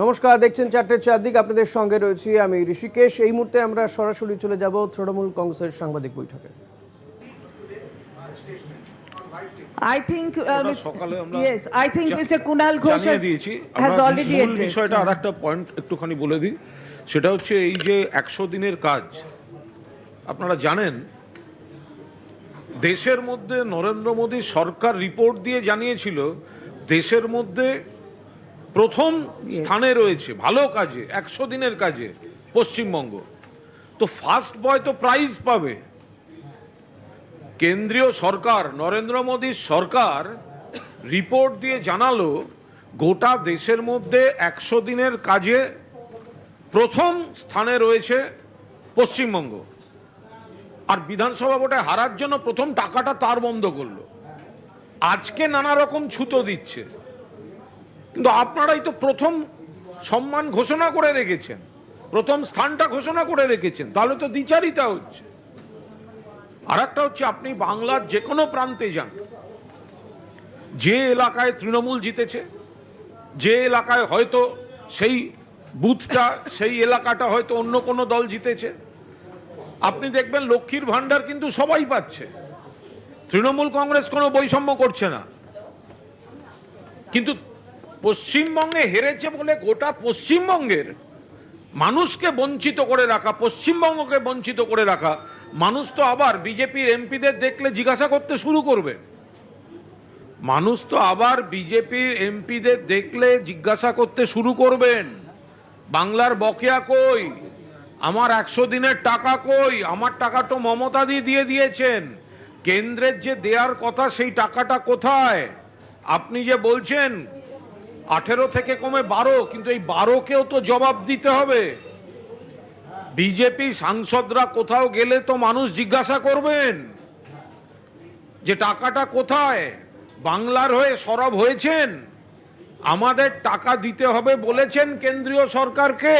নমস্কার দেখছেন চারটে চারদিক। আপনাদের সঙ্গে রয়েছি আমি ঋষিকেশ। এই মুহূর্তে আমরা সরাসরি চলে যাব তৃণমূল কংগ্রেসের সাংবাদিক বৈঠকে। I think, uh, yes, I think Mr. Kunal Ghosh দিয়েছি। has already মূল বিষয়টা আর একটা পয়েন্ট একটুখানি বলে দিই। সেটা হচ্ছে এই যে একশো দিনের কাজ আপনারা জানেন দেশের মধ্যে নরেন্দ্র মোদী সরকার রিপোর্ট দিয়ে জানিয়েছিল দেশের মধ্যে প্রথম স্থানে রয়েছে ভালো কাজে একশো দিনের কাজে পশ্চিমবঙ্গ। তো ফার্স্ট বয় তো প্রাইজ পাবে। কেন্দ্রীয় সরকার নরেন্দ্র মোদীর সরকার রিপোর্ট দিয়ে জানালো গোটা দেশের মধ্যে একশো দিনের কাজে প্রথম স্থানে রয়েছে পশ্চিমবঙ্গ। আর বিধানসভা ভোটে হারার জন্য প্রথম টাকাটা তার বন্ধ করল। আজকে নানা রকম ছুতো দিচ্ছে। কিন্তু আপনারাই তো প্রথম সম্মান ঘোষণা করে রেখেছেন। প্রথম স্থানটা ঘোষণা করে রেখেছেন। তাহলে তো দ্বিচারিতা হচ্ছে। আর একটা হচ্ছে আপনি বাংলার যে কোনো প্রান্তে যান। যে এলাকায় তৃণমূল জিতেছে, যে এলাকায় হয়তো সেই বুথটা, সেই এলাকাটা হয়তো অন্য কোনো দল জিতেছে। আপনি দেখবেন লক্ষ্মীর ভাণ্ডার কিন্তু সবাই পাচ্ছে। তৃণমূল কংগ্রেস কোনো বৈষম্য করছে না। কিন্তু পশ্চিমবঙ্গে হেরেছে বলে গোটা পশ্চিমবঙ্গের মানুষকে বঞ্চিত করে রাখা, পশ্চিমবঙ্গকে বঞ্চিত করে রাখা, মানুষ তো আবার বিজেপির এমপিদের দেখলে জিজ্ঞাসা করতে শুরু করবে। মানুষ তো আবার বিজেপির এমপিদের দেখলে জিজ্ঞাসা করতে শুরু করবেন। বাংলার বকেয়া কই? আমার একশো দিনের টাকা কই? আমার টাকা তো মমতা দিয়ে দিয়ে দিয়েছেন। কেন্দ্রের যে দেয়ার কথা, সেই টাকাটা কোথায়? আপনি যে বলছেন আঠেরো থেকে কমে বারো, কিন্তু এই বারোকেও তো জবাব দিতে হবে। বিজেপি সাংসদরা কোথাও গেলে তো মানুষ জিজ্ঞাসা করবেন যে টাকাটা কোথায়? বাংলার হয়ে সরব হয়েছেন? আমাদের টাকা দিতে হবে বলেছেন কেন্দ্রীয় সরকারকে।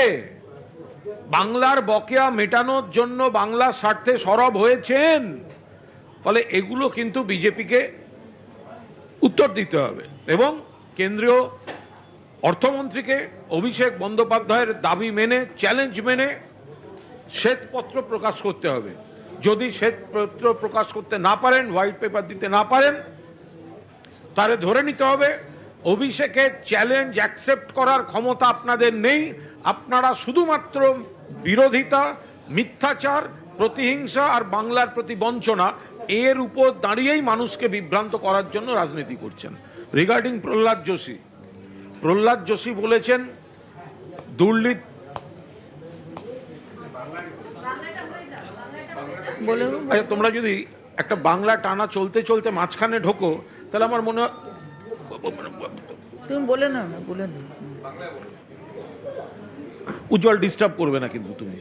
বাংলার বকেয়া মেটানোর জন্য বাংলার স্বার্থে সরব হয়েছেন। ফলে এগুলো কিন্তু বিজেপিকে উত্তর দিতে হবে। এবং কেন্দ্রীয় অর্থমন্ত্রীকে অভিষেক বন্দ্যোপাধ্যায়ের দাবি মেনে চ্যালেঞ্জ মেনে শ্বেতপত্র প্রকাশ করতে হবে। যদি শ্বেতপত্র প্রকাশ করতে না পারেন হোয়াইট পেপার দিতে না পারেন, তাহলে ধরে নিতে হবে অভিষেকের চ্যালেঞ্জ অ্যাকসেপ্ট করার ক্ষমতা আপনাদের নেই। আপনারা শুধুমাত্র বিরোধিতা, মিথ্যাচার, প্রতিহিংসা আর বাংলার প্রতি বঞ্চনা, এর উপর দাঁড়িয়েই মানুষকে বিভ্রান্ত করার জন্য রাজনীতি করছেন। রিগার্ডিং প্রহ্লাদ যোশী প্রহ্লাদ যোশী বলেছেন দুর্নীতি আচ্ছা তোমরা যদি একটা বাংলা টানা চলতে চলতে মাঝখানে ঢোকো তাহলে আমার মনে হয় তুমি বলে না বলে নাও। উজ্জ্বল ডিস্টার্ব করবে না কিন্তু তুমি।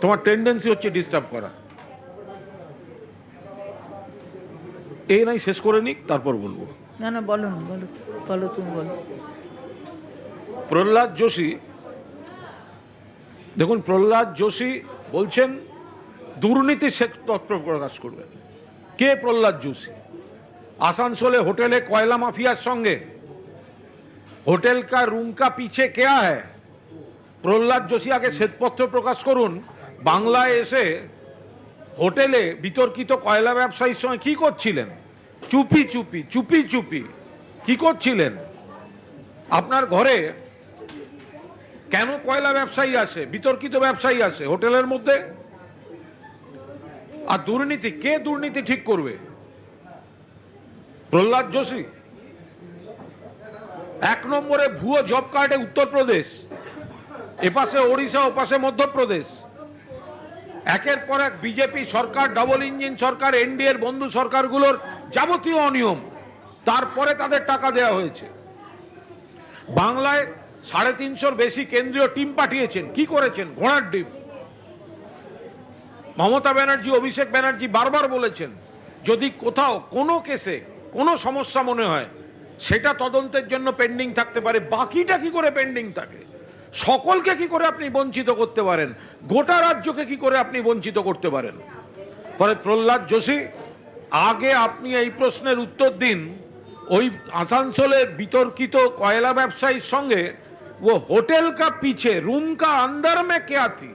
তোমার টেন্ডেন্সি হচ্ছে ডিস্টার্ব করা। এই নাই শেষ করে নিক তারপর বলব। না না বলো না বলো বলো তুমি বলো। প্রহ্লাদ যোশী, দেখুন প্রহ্লাদ যোশী বলছেন, দুর্নীতি সে তত্ত্ব প্রকাশ করবেন কে প্রহ্লাদ যোশী? আসানসোলে হোটেলে কয়লা মাফিয়ার সঙ্গে। হোটেল কা রুম কা পিছে কেয়া হ্যায় প্রহ্লাদ যোশী আগে শ্বেতপত্র প্রকাশ করুন। বাংলায় এসে হোটেলে বিতর্কিত কয়লা ব্যবসায়ীর সঙ্গে কি করছিলেন? চুপি চুপি চুপি চুপি, কি করছিলেন? আপনার ঘরে কেন কয়লা ব্যবসায়ী আসে? বিতর্কিত ব্যবসায়ী আসে হোটেলের মধ্যে? আর দুর্নীতি, কে দুর্নীতি ঠিক করবে? প্রহ্লাদ যোশী। এক নম্বরে ভুয়ো জব কার্ডে উত্তরপ্রদেশ, এপাশে ওড়িশা, ওপাশে মধ্যপ্রদেশ। একের পর এক বিজেপি সরকার, ডবল ইঞ্জিন সরকার, এনডিএর বন্ধু সরকারগুলোর যাবতীয় অনিয়ম, তারপরে তাদের টাকা দেওয়া হয়েছে। বাংলায় সাড়ে তিনশোর বেশি কেন্দ্রীয় টিম পাঠিয়েছেন। কি করেছেন? ঘোড়ার ডিম। মমতা ব্যানার্জি, অভিষেক ব্যানার্জি বারবার বলেছেন, যদি কোথাও কোনো কেসে কোনো সমস্যা মনে হয়, সেটা তদন্তের জন্য পেন্ডিং থাকতে পারে। বাকিটা কি করে পেন্ডিং থাকে? সকলকে কি করে আপনি বঞ্চিত করতে পারেন? গোটা রাজ্যকে কি করে আপনি বঞ্চিত করতে পারেন? ফলে প্রহ্লাদ যোশী, আগে আপনি এই প্রশ্নের উত্তর দিন। ওই আসানসোলের বিতর্কিত কয়লা ব্যবসায়ীর সঙ্গে वो होटल का पीछे, रूम का अंदर में क्या थी?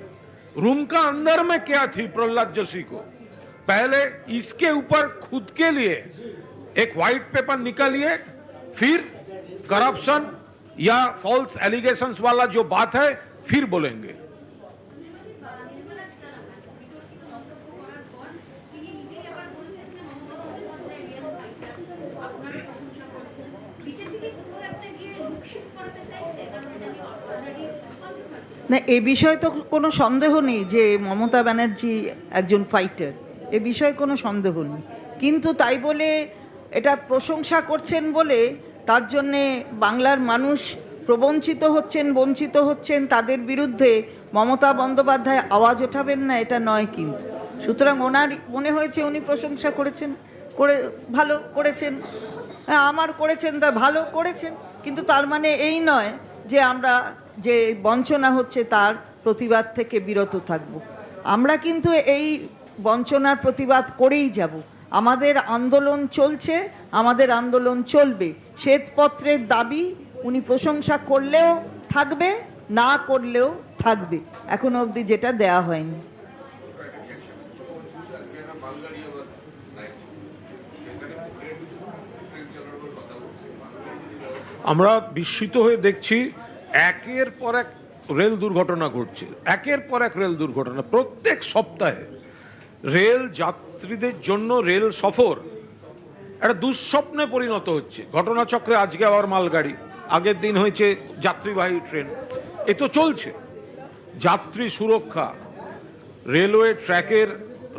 रूम का अंदर में क्या थी प्रहलाद जोशी को? पहले इसके ऊपर खुद के लिए एक व्हाइट पेपर निकालिए, फिर करप्शन या फॉल्स एलिगेशंस वाला जो बात है, फिर बोलेंगे। না, এ বিষয়ে তো কোনো সন্দেহ নেই যে মমতা ব্যানার্জি একজন ফাইটার এ বিষয়ে কোনো সন্দেহ নেই। কিন্তু তাই বলে এটা প্রশংসা করছেন বলে তার জন্যে বাংলার মানুষ প্রবঞ্চিত হচ্ছেন, বঞ্চিত হচ্ছেন, তাদের বিরুদ্ধে মমতা বন্দ্যোপাধ্যায় আওয়াজ ওঠাবেন না, এটা নয় কিন্তু। সুতরাং ওনার মনে হয়েছে উনি প্রশংসা করেছেন, করে ভালো করেছেন। হ্যাঁ আমার করেছেন তা ভালো করেছেন, কিন্তু তার মানে এই নয় যে আমরা যে বঞ্চনা হচ্ছে তার প্রতিবাদ থেকে বিরত থাকব। আমরা কিন্তু এই বঞ্চনার প্রতিবাদ করেই যাব। আমাদের আন্দোলন চলছে, আমাদের আন্দোলন চলবে। শ্বেতপত্রের দাবি উনি প্রশংসা করলেও থাকবে, না করলেও থাকবে। এখনও অবধি যেটা দেয়া হয়নি। আমরা বিস্মিত হয়ে দেখছি একের পর এক রেল দুর্ঘটনা ঘটছে একের পর এক রেল দুর্ঘটনা, প্রত্যেক সপ্তাহে রেল যাত্রীদের জন্য রেল সফর একটা দুঃস্বপ্নে পরিণত হচ্ছে। ঘটনাচক্রে আজকে আবার মালগাড়ি, আগের দিন হয়েছে যাত্রীবাহী ট্রেন, এ তো চলছে। যাত্রী সুরক্ষা, রেলওয়ে ট্র্যাকের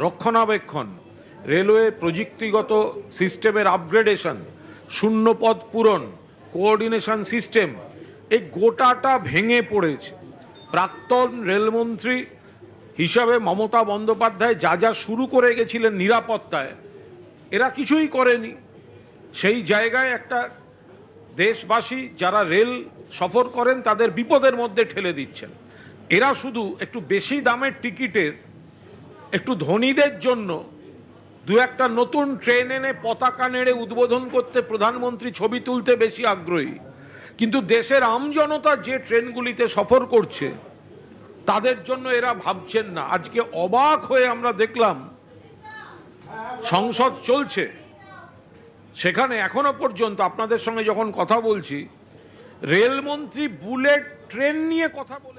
রক্ষণাবেক্ষণ, রেলওয়ে প্রযুক্তিগত সিস্টেমের আপগ্রেডেশন, শূন্যপদ পূরণ, কোঅর্ডিনেশন সিস্টেম এই গোটাটা ভেঙে পড়েছে। প্রাক্তন রেলমন্ত্রী হিসাবে মমতা বন্দ্যোপাধ্যায় যা যা শুরু করে গেছিলেন নিরাপত্তায়, এরা কিছুই করেনি। সেই জায়গায় একটা দেশবাসী যারা রেল সফর করেন, তাদের বিপদের মধ্যে ঠেলে দিচ্ছেন। এরা শুধু একটু বেশি দামের টিকিটের, একটু ধনীদের জন্য দু একটা নতুন ট্রেন এনে পতাকা নেড়ে উদ্বোধন করতে প্রধানমন্ত্রী ছবি তুলতে বেশি আগ্রহী। কিন্তু দেশের আমজনতা যে ট্রেনগুলিতে সফর করছে, তাদের জন্য এরা ভাবছেন না। আজকে অবাক হয়ে আমরা দেখলাম, সংসদ চলছে। সেখানে এখনও পর্যন্ত আপনাদের সঙ্গে যখন কথা বলছি, রেলমন্ত্রী বুলেট ট্রেন নিয়ে কথা বল